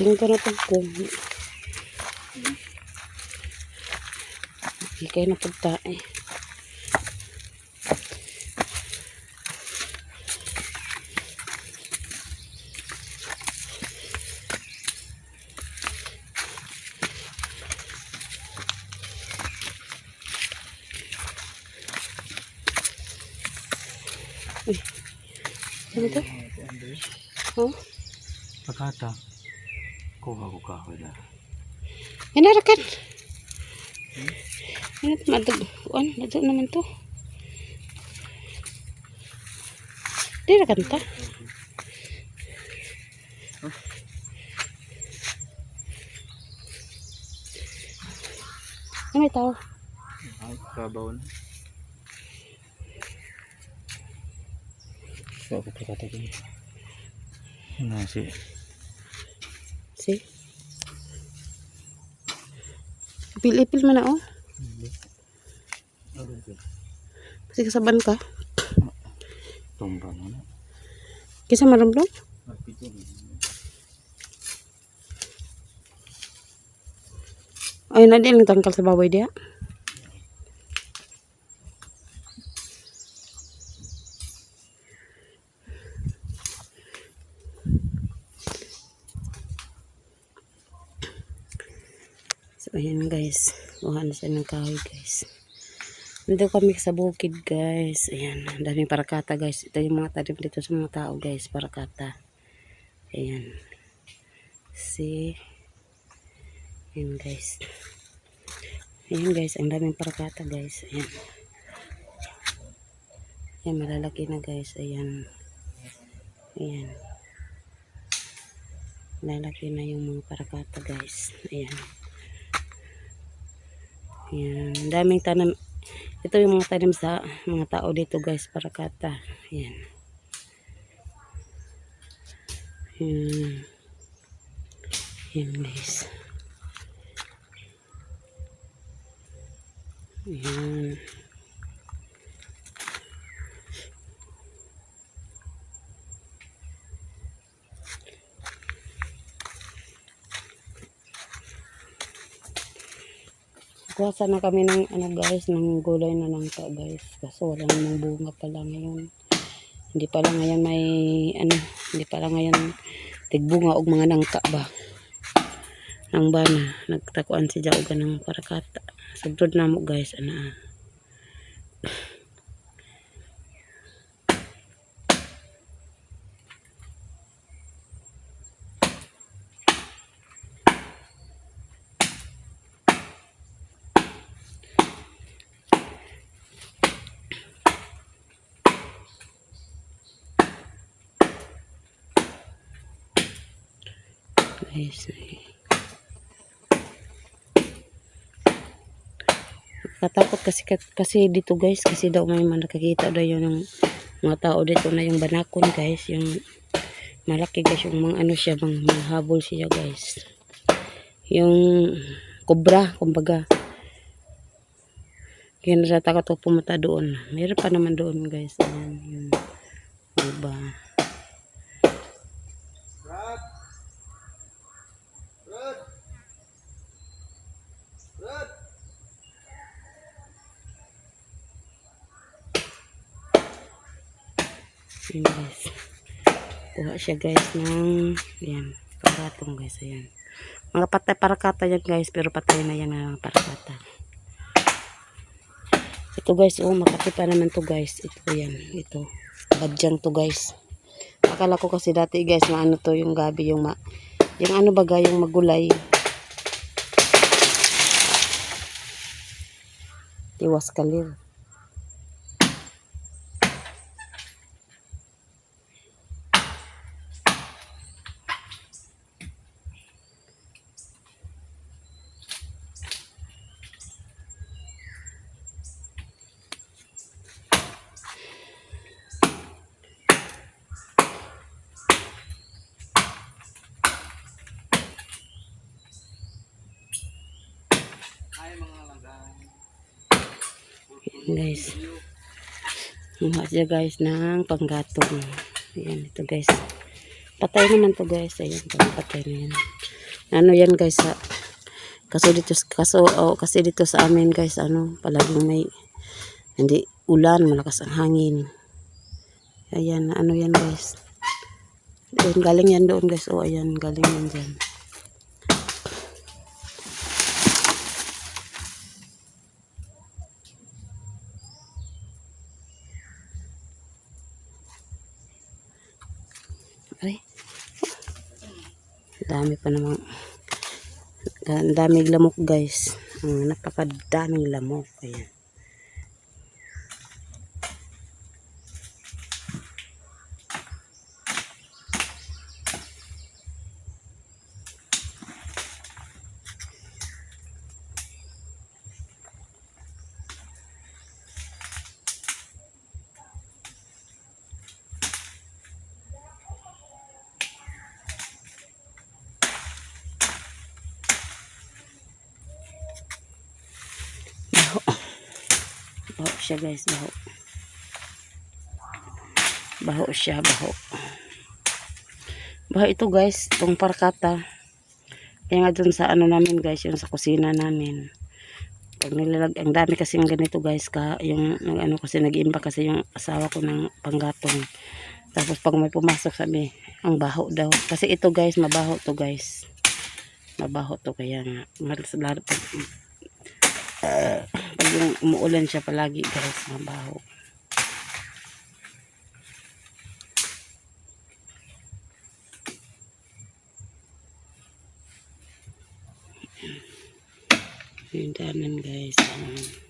ko na kung ikay na pagta eh. Uy. Ano to? Oh? Pagkata. Kuha ko na. Yan na rakan. Ano ito? Madag. Kuan. Ito naman to. Di rakan ta. Ano may tao? Kabaw na. Ako pagkata ko. Ano Si. Ipil-ipil mo na oh. Kasi kasaban ka. Tumbang na. Kisa maramdam. Ay, na din ang tangkal sa baboy dia. Ayan guys. Kuha na siya ng kahoy guys. Nandito kami sa bukid guys. Ayan. Ang daming parakata guys. Ito yung mga tanim dito sa mga tao guys. Parakata. Ayan. See. Ayan guys. Ayan guys. Ang daming parakata guys. Ayan. Ayan. Malalaki na guys. Ayan. Ayan. Malalaki na yung mga parakata guys. Ayan. Ayan. Ang daming tanam. Ito yung mga tanim sa mga tao dito guys. Parakata. Ayan. Ayan. Ayan guys. Ayan. Kuha sana kami ng ano guys, ng gulay na langka guys. Kaso wala namang bunga pala ngayon. Hindi pala ngayon may ano, hindi pala ngayon tigbunga og mga nangka ba. Nang bana, nagtakuan si Jauga ng parakata. Sugdod na mo guys, ana. Guys. Katakot kasi kasi dito guys kasi daw may mga nakakita daw yun ng mga tao dito na yung banakon guys yung malaki guys yung mga ano siya mga, mga habol siya guys. Yung kobra kumbaga. Kaya natatakot ko pumunta doon. Meron pa naman doon guys. Ayan yung iba Ayan guys. Kuha siya guys ng yan, paratong guys. Ayan. Mga patay parakata yan guys. Pero patay na yan ang parakata. Ito guys. Oh, makati pa naman to guys. Ito yan. Ito. Badyang to guys. Akala ko kasi dati guys na ano to yung gabi yung ma yung ano baga yung magulay. Tiwas kalir. Ayan, guys. Mukha siya guys ng panggatong. Ayan ito guys. Patay naman to guys. Ayan patay na yan. Ano yan guys sa kaso dito kaso oh, kasi dito sa amin guys ano palaging may hindi ulan malakas ang hangin. Ayan ano yan guys. Doon galing yan doon guys. Oh ayan galing yan dyan. Dami pa namang ang daming lamok guys. Ang napakadaming lamok. Ayan. Baho siya guys, baho. Baho siya, baho. Baho ito guys, itong parkata. Kaya nga dun sa ano namin guys, yung sa kusina namin. Pag nilalag, ang dami kasing ganito guys, ka, yung, ano kasi nag-iimba kasi yung asawa ko ng panggatong. Tapos pag may pumasok sabi, ang baho daw. Kasi ito guys, mabaho to guys. Mabaho to kaya nga. Malas pag yung umuulan siya palagi guys mabaho yung danan guys. Um,